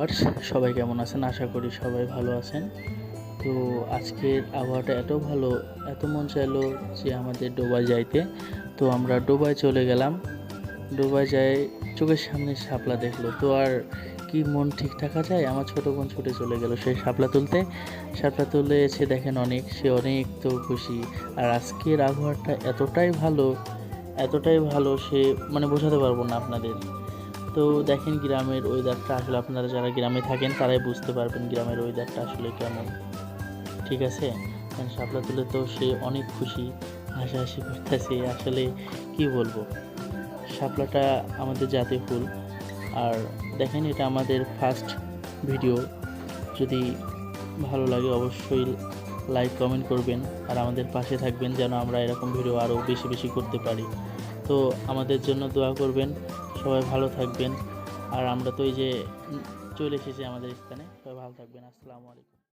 Viewers, সবাই কেমন আছেন? আশা করি সবাই ভালো আছেন। তো আজকের আবহাওয়াটা এত ভালো, এত মন চাইলো যে আমাদের ডোবায় যাইতে। তো আমরা ডোবায় চলে গেলাম। ডোবায় যাই চোখের সামনে শাপলা দেখল। তো আর কি মন ঠিক থাকা যায়? আমার ছোটো বোন ছুটে চলে গেল সেই শাপলা তুলতে। শাপলা তুলে এসে দেখেন অনেক, সে অনেক তো খুশি। আর আজকের আবহাওয়াটা এতটাই ভালো এতটাই ভালো সে মানে বোঝাতে পারব না আপনাদের। তো দেখেন গ্রামের ওয়েদারটা আসলে আপনারা যারা গ্রামে থাকেন, তারাই বুঝতে পারবেন গ্রামের ওয়েদারটা আসলে কেমন। ঠিক আছে? শাপলা তুলে তো সে অনেক খুশি, হাসাহাসি করতেছে। আসলে কি বলব? শাপলাটা আমাদের জাতীয় ফুল। আর দেখেন এটা আমাদের ফার্স্ট ভিডিও যদি ভালো লাগে অবশ্যই লাইক কমেন্ট করবেন। আর আমাদের পাশে থাকবেন যেন আমরা এরকম ভিডিও আরও বেশি বেশি করতে পারি। তো আমাদের জন্য দোয়া করবেন। সবাই ভালো থাকবেন। আর আমরা তো এই যে চলে এসেছি আমাদের স্থানে। সবাই ভালো থাকবেন। আসসালামু আলাইকুম।